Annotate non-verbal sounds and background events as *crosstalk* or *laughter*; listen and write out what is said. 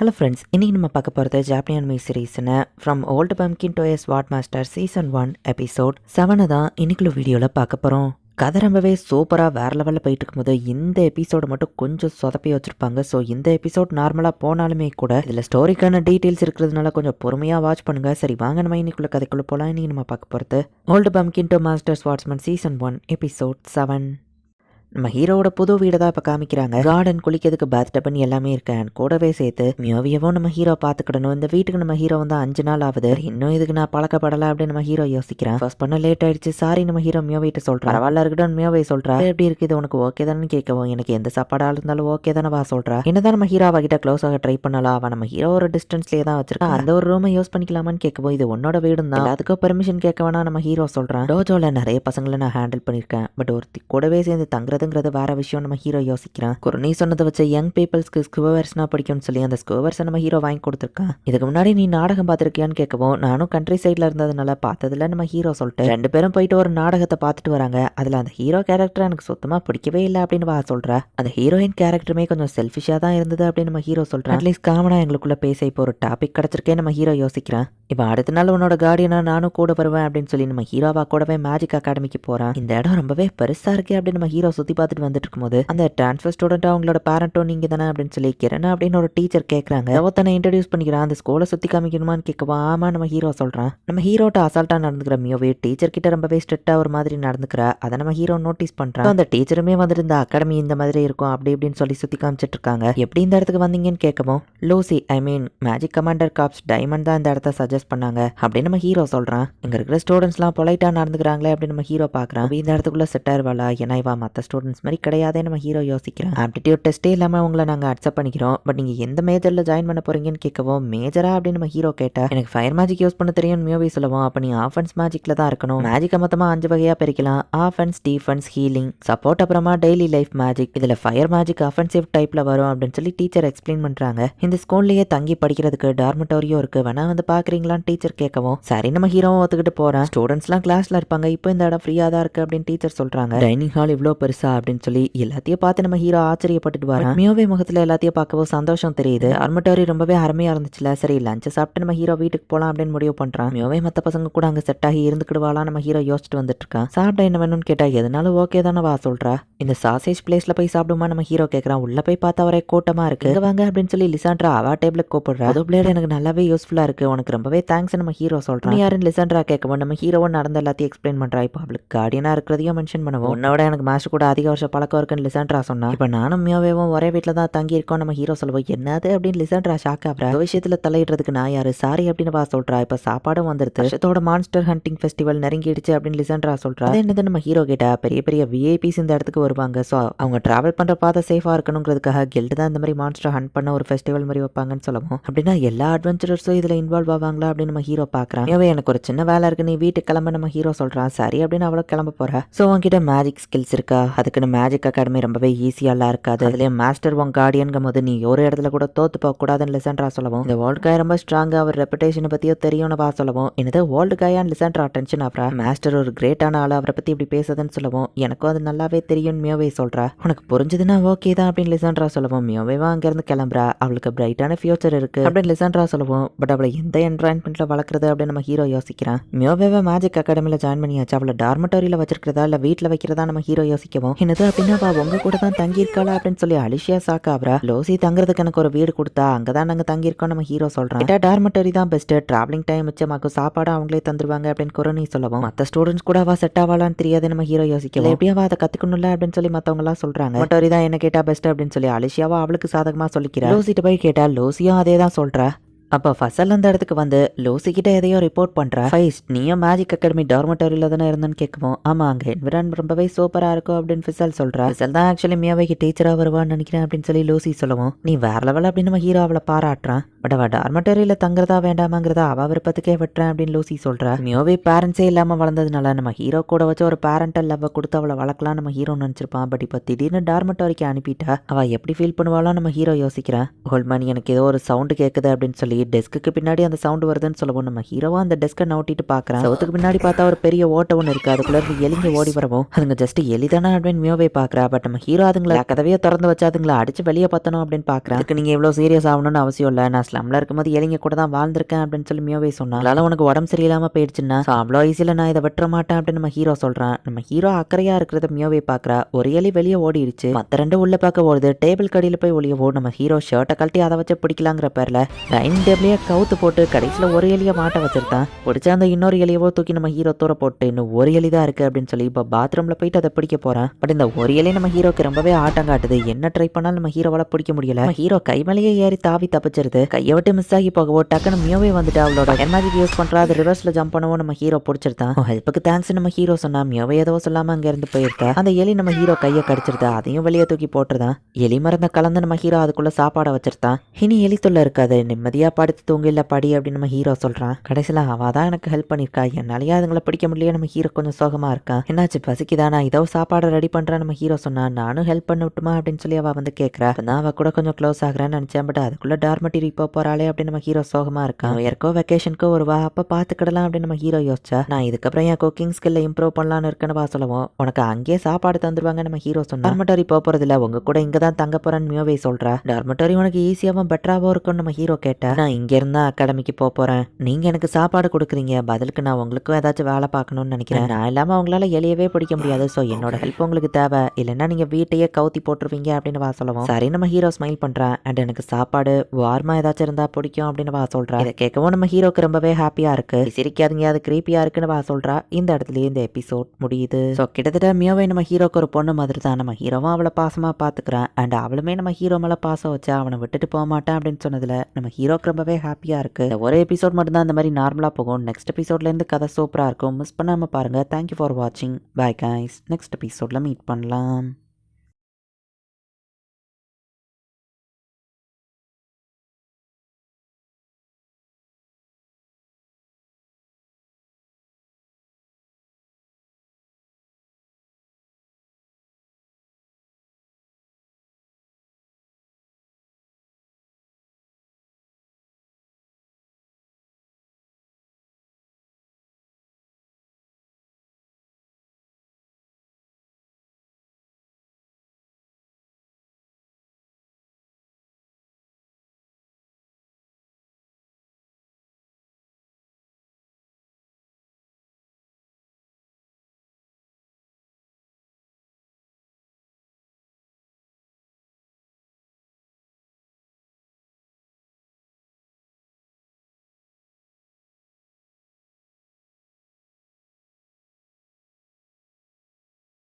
Hello friends இன்றைக்கி நம்ம பார்க்க போகிறது ஜாப்பனியன் மீ சீரீஸ்னு from old pumpkin டோயஸ் sword master season one episode செவனை தான் இன்னைக்குள்ள வீடியோவில் பார்க்க போகிறோம் கதை ரொம்பவே சூப்பராக வேறு லெவலில் போயிட்டு இருக்கும்போது இந்த எபிசோடு மட்டும் கொஞ்சம் சொதப்பி வச்சுருப்பாங்க. ஸோ இந்த எபிசோட் நார்மலாக போனாலுமே கூட இதில் ஸ்டோரிக்கான டீட்டெயில்ஸ் இருக்கிறதுனால கொஞ்சம் பொறுமையாக வாட்ச் பண்ணுங்கள் சரி வாங்க நம்ம இன்னைக்குள்ள கதைக்குள்ளே போகலாம் இன்றைக்கி நம்ம பார்க்க போகிறது old bumpkin to master swordsman season one episode seven நம்ம ஹீரோவோட புது வீடை தான் இப்போ காமிக்கிறாங்க. கார்டன் குளிக்கிறதுக்கு பாத் டப்பன் எல்லாமே இருக்கேன் கூடவே சேர்த்து மியோவியவும் நம்ம ஹீரோ பார்த்துக்கிடணும் இந்த வீட்டுக்கு நம்ம ஹீரோ வந்து அஞ்சு நாள் ஆகுது. இன்னும் இதுக்கு நான் பழக்கப்படலை அப்படின்னு நம்ம ஹீரோ யோசிக்கிறேன். ஃபர்ஸ்ட் பண்ண லேட் ஆயிடுச்சு. சாரி நம்ம ஹீரோ மியோவிட்ட சொல்றேன் பரவாயில்ல இருக்கட்டும் மியோவை சொல்றா. எப்படி இருக்கு? இது உனக்கு ஓகே தானே கேட்கவும் எனக்கு எந்த சாப்பாடா இருந்தாலும் ஓகே தானே வா சொல்றா. என்னதான் நம்ம ஹீரோ அவகிட்ட க்ளோஸ் ஆக ட்ரை பண்ணலாம் அவன் நம்ம ஹீரோ ஒரு டிஸ்டன்ஸ்லேயே தான் வச்சிருக்கான் அந்த ஒரு ரூமை யூஸ் பண்ணிக்கலாமான்னு கேட்கவும் இது உன்னோட வீடு தான். எல்லாத்துக்கும் பெர்மிஷன் கேட்க வேணா நம்ம ஹீரோ சொல்றான். டோஜோல நிறைய பசங்களை நான் ஹேண்டில் பண்ணியிருக்கேன். பட் ஒருத்தி கூடவே சேர்ந்து பண்ணுறதுங்கிறது வேற விஷயம். நம்ம ஹீரோ யோசிக்கிறான். நீ சொன்னதை வச்ச யங் பீப்புள்ஸ்க்கு ஸ்குவர்ஸ்னா பிடிக்கும்னு சொல்லி அந்த ஸ்குவர்ஸை நம்ம ஹீரோ வாங்கி கொடுத்துருக்கான் இதுக்கு முன்னாடி நீ நாடகம் பார்த்துருக்கியான்னு கேட்கவும் நானும் கண்ட்ரி சைடில் இருந்ததுனால பார்த்ததுல நம்ம ஹீரோ சொல்லிட்டு. ரெண்டு பேரும் போயிட்டு ஒரு நாடகத்தை பார்த்துட்டு வராங்க. அதில் அந்த ஹீரோ கேரக்டர் எனக்கு சுத்தமாக பிடிக்கவே இல்லை அப்படின்னு வா சொல்றா. அந்த ஹீரோயின் கேரக்டருமே கொஞ்சம் செல்ஃபிஷாக தான் இருந்தது அப்படின்னு நம்ம ஹீரோ சொல்கிறேன் அட்லீஸ்ட் காமனாக எங்களுக்குள்ள பேச இப்போ ஒரு டாபிக் கிடச்சிருக்கே நம்ம ஹீரோ யோசிக்கிறான். இப்போ அடுத்த நாள் உன்னோட கார்டியனாக நானும் கூட வருவேன் அப்படின்னு சொல்லி நம்ம ஹீரோவா கூடவே மேஜிக் அகாடமிக்கு போகிறேன் இந்த இடம் ரொம்பவே பெருசாக இருக்கே அப்படின்னு நம்ம ஹீரோ சுற்றி பார்த்துட்டு வந்துட்டு இருக்கும்போது அந்த டிரான்ஸ்ஃபர் ஸ்டூடெண்ட் அவங்களோட பேரண்ட்டும் நீங்க தானே அப்படின்னு சொல்லி கிரண் அப்படின்னு ஒரு டீச்சர் கேட்குறாங்க ஒருத்தனை இன்ட்ரடியூஸ் பண்ணிக்கிறான். அந்த ஸ்கூலை சுற்றி காமிக்கணுமான்னு கேட்கவா ஆமா நம்ம ஹீரோ சொல்றான். நம்ம ஹீரோட்ட அசால்ட்டா நடந்துக்கிற மியோவே டீச்சர் கிட்ட ரொம்பவே ஸ்ட்ரிக்டாக ஒரு மாதிரி நடந்துக்கிறா. அதை நம்ம ஹீரோ நோட்டீஸ் பண்ணுறான் அந்த டீச்சருமே வந்துட்டு இந்த அகாடமி இந்த மாதிரி இருக்கும். அப்படி இப்படின்னு சொல்லி சுற்றி காமிச்சிட்டு இருக்காங்க எப்படி இந்த இடத்துக்கு வந்தீங்கன்னு கேட்கவும் Lucy I mean magic commander cops diamond தான் இந்த இடத்த சஜஸ்ட் பண்ணாங்க அப்படின்னு நம்ம ஹீரோ சொல்கிறான் இங்க இருக்கிற ஸ்டூடெண்ட்ஸ்லாம் பொலைட்டா நடந்துக்கிறாங்களே அப்படின்னு நம்ம ஹீரோ பாக்குறான் இந்த இடத்துக்குள்ளே செட் ஆயிருவாளா? ஏன்னா இவா மற்ற ஸ்டூடெண்ட்ஸ் மாதிரி கிடையாதே நம்ம ஹீரோ யோசிக்கிறேன். ஆப்டிடியூட் டெஸ்ட்டே இல்லாமல் உங்களை நாங்கள் அக்செப்ட் பண்ணிக்கிறோம். பட் நீங்க எந்த மேஜரில் ஜாயின் பண்ண போறீங்கன்னு கேட்கவும் மேஜரா அப்படின்னு நம்ம ஹீரோ கேட்டா எனக்கு ஃபயர் மேஜிக் யூஸ் பண்ண தெரியும் மியூவி சொல்லுவோம் அப்போ நீ ஆஃபன்ஸ் மேஜிக்கில் தான் இருக்கணும். மேஜிக்கை மொத்தமாக அஞ்சு வகையாக பிரிக்கலாம். ஆஃபன்ஸ் டிஃபன்ஸ் ஹீலிங் சப்போர்ட் அப்புறமா டெய்லி லைஃப் மேஜிக் இதில் ஃபயர் மேஜிக் அஃபென்சிவ் டைப்ல வரும் அப்படின்னு சொல்லி டீச்சர் எக்ஸ்பிளைன் பண்றாங்க. இந்த ஸ்கூல்லயே தங்கி படிக்கிறதுக்கு டார்மட்டோரியும் இருக்கு. வேணா வந்து பாக்குறீங்களான்னு டீச்சர் கேட்கவும் சரி நம்ம ஹீரோவும் ஒத்துக்கிட்டு போறேன். ஸ்டூடெண்ட்ஸ்லாம் கிளாஸ்ல இருப்பாங்க. இப்போ இந்த இடம் ஃப்ரீயா தான் இருக்கு அப்படின்னு டீச்சர் சொல்றாங்க. டைனிங் ஹால் இவ்வளோ பெருசா அப்படின்னு சொல்லி எல்லாத்தையும் பார்த்து நம்ம ஹீரோ ஆச்சரியப்பட்டுட்டு வரோம் மியோவே முகத்துல எல்லாத்தையும் பார்க்கவும் சந்தோஷம் தெரியுது. டார்மட்டோரி ரொம்பவே அருமையா இருந்துச்சுல. சரி லஞ்ச் சாப்பிட்டு நம்ம ஹீரோ வீட்டுக்கு போலாம் அப்படின்னு முடிவு பண்றான். மியோவே மத்த பசங்க கூட அங்க செட் ஆகி இருந்துக்கிடுவாளா நம்ம ஹீரோ யோசிச்சுட்டு வந்துட்டு இருக்கான். சாப்பிட என்ன வேணும்னு கேட்டா எதனாலும் ஓகே தானே வா சொல்றா. இந்த சாசேஜ் பிளேஸ்ல போய் சாப்பிடுமா நம்ம ஹீரோ கேக்குறான். உள்ள போய் பார்த்தா ஒரே கூட்டமா இருக்கு. வாங்க அப்படின்னு சொல்லி லிசாண்ட்ரா அவா டேபிளுக்கு கூப்பிடுறா. அது பிளேயர் எனக்கு நல்லாவே யூஸ்ஃபுல்லா இருக்கு. உனக்கு ரொம்பவே தேங்க்ஸ் நம்ம ஹீரோ சொல்றான். நீ யாருன்னு லிசாண்ட்ரா கேட்கவும் நம்ம ஹீரோவும் நடந்த எல்லாத்தையும் எக்ஸ்பிளைன் பண்றா. இப்போ அவளுக்கு கார்டியனா இருக்கிறதையும் மென்ஷன் பண்ணுவோம். உன்னோட எனக்கு மாஸ்டர் கூட அதிக வருஷம் பழக்கம் இருக்குன்னு லிசாண்ட்ரா சொன்னா. இப்போ நானும் மியாவேவும் ஒரே வீட்டில் தான் தங்கி இருக்கோம் நம்ம ஹீரோ சொல்லுவோம் என்னது? அப்படின்னு லிசாண்ட்ரா ஷாக் ஆகுறா. விஷயத்துல தலையிடுறதுக்கு நான் யாரு? சாரி அப்படின்னு வா சொல்றா. இப்போ சாப்பாடும் வந்துருது வருஷத்தோட மான்ஸ்டர் ஹண்டிங் ஃபெஸ்டிவல் நெருங்கிடுச்சு அப்படின்னு லிசாண்ட்ரா சொல்றா. அது என்னது? நம்ம ஹீரோ கேட்டா பெரிய பெரிய விஐபிஸ் இந்த இடத்துக்கு வருவாங்க. ஸோ அவங்க டிராவல் பண்ற பாதை சேஃபா இருக்கணுங்கிறதுக்காக கில்டு தான் இந்த மாதிரி மான்ஸ்டர் ஹண்ட் பண்ண ஒரு ஃபெஸ்டிவல் மாதிரி வைப்பாங்கன்னு சொல்லவும். அப்படின்னா எல்லா அட்வென்ச்சரர்ஸும் இதுல இன்வால்வ் ஆவாங்களா? அப்படின்னு நம்ம ஹீரோ பாக்குறான் இவன் எனக்கு ஒரு சின்ன வேலை இருக்கு. நீ வீட்டுக்கு கிளம்ப நம்ம ஹீரோ சொல்றான் சரி அப்படின்னு அவ்வளோ கிளம்ப போறா. ஸோ உன்கிட்ட மேஜிக் ஸ்கில்ஸ் இருக்கா? அதுக்குன்னு மேஜிக் அகாடமி ரொம்பவே ஈஸியாலாம் இருக்காது. அதுலேயே மாஸ்டர் உன் கார்டியன்கும் போது நீ ஒரு இடத்துல கூட தோத்து போக கூடாதுன்னு லிசன்ட்ரா சொல்லவும். இந்த வேர்ல்டு காய் ரொம்ப ஸ்ட்ராங்காக அவர் ரெப்புடேஷனை பத்தியோ தெரியும்னு வா சொல்லவும். என்னது வேர்ல்டு காயான் லிசன்ட்ரா டென்ஷன் ஆகிறா மாஸ்டர் ஒரு கிரேட்டான ஆள் அவரை பத்தி இப்படி பேசுதுன்னு சொல்லவும். எனக்கும் அது நல்லாவே தெரியும் மியோவே சொல்றா. உனக்கு புரிஞ்சதுன்னா ஓகே தான் அப்படின்னு லிசன்ட்ரா சொல்லவும். மியோவேவா அங்கேருந்து கிளம்புறா. அவளுக்கு பிரைட்டான ஃபியூச்சர் இருக்கு அப்படின்னு லிசன்ட்ரா சொல்லவும். பட் அவளை எந்த என்வரான்மெண்ட்ல வளர்க்குறது அப்படின்னு நம்ம ஹீரோ யோசிக்கிறான் மியோவேவா மேஜிக் அகாடமியில் ஜாயின் பண்ணியாச்சு. அவளை டார்மட்டோரியில் வச்சிருக்கிறதா இல்லை வீட்டில் வைக்கிறதா நம்ம ஹீரோ யோசிக்கவும் என்னது அப்படின்னா அவள் உங்க கூட தான் தங்கி இருக்காளா அப்படின்னு சொல்லி அலிஷியா சாக்கா அவரா லோசி தங்குறதுக்கு எனக்கு ஒரு வீடு கொடுத்தா அங்கதான் நாங்க நாங்கள் தங்கியிருக்கோம் நம்ம ஹீரோ சொல்றோம் கேட்டா டார்மட்டோரி தான் பெஸ்ட்டு ட்ராவலிங் டைம் மிச்சமாக்கும் சாப்பாடு அவங்களே தந்துருவாங்க அப்படின்னு குரணி சொல்லவும் மத்த ஸ்டூடெண்ட்ஸ் கூட அவள் செட் ஆவாளான்னு தெரியாது நம்ம ஹீரோ யோசிக்கலாம் எப்படியா அவள் அதை கற்றுக்கணும்ல அப்படின்னு சொல்லி மற்றவங்களாம் சொல்கிறாங்க சொல்றாங்க. மட்டோரி தான் என்ன கேட்டா பெஸ்ட் அப்படின்னு சொல்லி அலிஷியாவா அவளுக்கு சாதகமாக சொல்லிக்கிறா. லோசிட்ட போய் கேட்டால் லோசியும் அதே தான் சொல்றா. அப்போ ஃபசல் அந்த இடத்துக்கு வந்து லூசி கிட்ட எதையோ ரிப்போர்ட் பண்ணுற ஃபைஸ் நீயும் மேஜிக் அகாடமி டார்மட்டோரியில தானே இருந்தேன்னு கேட்கவும் ஆமா அங்க என்விரான் ரொம்பவே சூப்பரா இருக்கும் அப்படின்னு ஃபிசல் சொல்றா. ஃபிசல் தான் ஆக்சுவலி மியாவைக்கு டீச்சரா வருவான்னு நினைக்கிறேன் அப்படின்னு சொல்லி லூசி சொல்லவும் நீ வேற லெவல் அப்படின்னு நம்ம ஹீரோ அவளை பாராட்டுறான். பட் அவ டார்மட்டோரியில தங்குறதா வேண்டாமாங்கிறதா அவ விருப்பத்துக்கே விட்டுறேன் அப்படின்னு லூசி சொல்றா. மியோவே பேரண்ட்ஸே இல்லாம வளர்ந்ததுனால நம்ம ஹீரோ கூட வச்சு ஒரு பேரண்டல் லவ் கொடுத்து அவளை வளர்க்கலாம் நம்ம ஹீரோ நினைச்சிருப்பான். பட் இப்போ திடீர்னு டார்மட்டோரிக்கு அனுப்பிட்டா அவ எப்படி ஃபீல் பண்ணுவாளோ நம்ம ஹீரோ யோசிக்கிறான் ஹோல்மேன் எனக்கு ஏதோ ஒரு சவுண்டு கேட்குது அப்படின்னு சொல்லி டெஸ்க்கு பின்னாடி அந்த சவுண்ட் வருதுன்னு சொல்லவும் நம்ம ஹீரோவா அந்த டெஸ்க்கை நோட்டிட்டு பாக்குறான். சவுத்துக்கு பின்னாடி *laughs* பார்த்தா ஒரு பெரிய ஓட்ட ஒன்று இருக்கு. அதுக்குள்ள எலிங்க ஓடி வரவும். அதுங்க ஜஸ்ட் எலிதானா அப்படின்னு மியோவை பாக்குறா. பட் நம்ம ஹீரோ அதுங்களை கதவையே திறந்து வச்சு அதுங்களை அடிச்சு வெளியே பார்த்தணும் அப்படின்னு பாக்குறேன் அதுக்கு நீங்க இவ்வளவு சீரியஸ் ஆகணும்னு அவசியம் இல்லை. நான் ஸ்லம்ல இருக்கும்போது எலிங்க கூட தான் வாழ்ந்திருக்கேன் அப்படின்னு சொல்லி மியோவை சொன்னா. அதனால உனக்கு உடம்பு சரியில்லாம போயிடுச்சுன்னா? அவ்வளோ ஈஸியில் நான் இதை வெட்ட மாட்டேன் அப்படின்னு நம்ம ஹீரோ சொல்றான் நம்ம ஹீரோ அக்கறையா இருக்கிறத மியோவை பாக்குறா. ஒரு எலி வெளியே ஓடிடுச்சு. மத்த ரெண்டு உள்ள பார்க்க ஓடுது. டேபிள் கடியில போய் ஒளியவோ நம்ம ஹீரோ ஷர்ட்டை கழட்டி அதை வச்சு பிடிக்கலாங்கிற பேர்ல. டைனிங் டேபிளையே கவுத்து போட்டு கடைசியில் ஒரு எலியை மாட்ட வச்சிருக்கான் பிடிச்சா அந்த இன்னொரு எலியவோ தூக்கி நம்ம ஹீரோ தூர போட்டு இன்னும் ஒரு எலி தான் இருக்கு அப்படின்னு சொல்லி இப்போ பாத்ரூம்ல போயிட்டு அதை பிடிக்க போறான் பட் இந்த ஒரு எலி நம்ம ஹீரோக்கு ரொம்பவே ஆட்டம் காட்டுது. என்ன ட்ரை பண்ணாலும் நம்ம ஹீரோவால பிடிக்க முடியல. ஹீரோ கை ஏறி தாவி தப்பிச்சிருது. கையை விட்டு மிஸ் ஆகி போகவோ டக்குன்னு மியோவே வந்துட்டு அவளோட என்மாஜிக் யூஸ் பண்றா. அது ரிவர்ஸ்ல ஜம்ப் பண்ணவும் நம்ம ஹீரோ பிடிச்சிருந்தான் ஹெல்ப்புக்கு தேங்க்ஸ் நம்ம ஹீரோ சொன்னா மியோவே ஏதோ சொல்லாம அங்க இருந்து போயிருக்கா. அந்த எலி நம்ம ஹீரோ கையை கடிச்சிருது? அதையும் வெளியே தூக்கி போட்டுருதான் எலி மருந்த கலந்து நம்ம ஹீரோ அதுக்குள்ள சாப்பாடை வச்சிருந்தான் இனி எலி தொல்லை இருக்காது. நிம்மதியா படுத்து தூங்கில்ல படி அப்படின்னு நம்ம ஹீரோ சொல்கிறான் கடைசியில் அவள் தான் எனக்கு ஹெல்ப் பண்ணியிருக்கா என்னாலேயே அதுங்களை பிடிக்க முடியல நம்ம ஹீரோ கொஞ்சம் சோகமாக இருக்கான் என்னாச்சு பசிக்குதானா நான் இதோ சாப்பாடை ரெடி பண்ணுறேன் நம்ம ஹீரோ சொன்னான் நானும் ஹெல்ப் பண்ண விட்டுமா? அப்படின்னு சொல்லி அவள் வந்து கேட்குறா நான் அவள் கூட கொஞ்சம் க்ளோஸ் ஆகிறான்னு நினச்சேன். பட் அதுக்குள்ளே டார்மட்டிரி இப்போ போகிறாளே அப்படின்னு நம்ம ஹீரோ சோகமாக இருக்கான் ஏற்கோ வெக்கேஷனுக்கோ ஒரு வா அப்போ பார்த்துக்கிடலாம் அப்படின்னு நம்ம ஹீரோ யோசிச்சா நான் இதுக்கப்புறம் என் குக்கிங் ஸ்கில்ல இம்ப்ரூவ் பண்ணலாம்னு இருக்குன்னு வா சொல்லுவோம். உனக்கு அங்கேயே சாப்பாடு தந்துருவாங்க நம்ம ஹீரோ சொன்னா டார்மட்டரி போக போகிறதில்ல உங்க கூட இங்கே தான் தங்க போகிறேன்னு மியோவை சொல்கிறா டார்மட்டரி உனக்கு ஈஸியாகவும் பெட்டராகவும் இருக்கும்னு நம்ம ஹீரோ கேட்டா நான் நான் இருந்தா அகாடமிக்கு போக போகிறேன் நீங்கள் எனக்கு சாப்பாடு கொடுக்குறீங்க. பதிலுக்கு நான் உங்களுக்கும் ஏதாச்சும் வேலை பார்க்கணும்னு நினைக்கிறேன். நான் இல்லாமல் அவங்களால எளியவே பிடிக்க முடியாது. ஸோ என்னோட ஹெல்ப் உங்களுக்கு தேவை. இல்லைன்னா நீங்கள் வீட்டையே கவுத்தி போட்டுருவீங்க அப்படின்னு வா சொல்லுவோம். சரி நம்ம ஹீரோ ஸ்மைல் பண்ணுறேன் அண்ட் எனக்கு சாப்பாடு வார்மாக ஏதாச்சும் இருந்தால் பிடிக்கும் அப்படின்னு வா சொல்கிறேன் இதை கேட்கவும் நம்ம ஹீரோக்கு ரொம்பவே ஹாப்பியாக இருக்குது சிரிக்காதீங்க அது க்ரீப்பியாக இருக்குன்னு வா சொல்கிறா இந்த இடத்துலயே இந்த எபிசோட் முடியுது. ஸோ கிட்டத்தட்ட மியோவை நம்ம ஹீரோக்கு ஒரு பொண்ணு மாதிரி தான். நம்ம ஹீரோவும் அவளை பாசமாக பார்த்துக்கிறேன் அண்ட் அவளுமே நம்ம ஹீரோ மேலே பாசம் வச்சா அவனை விட்டுட்டு போக மாட்டேன் அப்படின்னு சொன்னதில் நம்ம ஹீரோக்கு ரொம்ப ரொம்பவே ஹாப்பியாக இருக்கு. ஒரு எபிசோட் மட்டும் தான் மாதிரி நார்மலாக போகும். நெக்ஸ்ட் எபிசோட்ல இருந்து கதை சூப்பராக இருக்கும். மிஸ் பண்ணாம பாருங்க. தேங்க்யூ ஃபார் வாட்சிங் பை கைஸ் நெக்ஸ்ட் எபிசோட்ல மீட் பண்ணலாம்.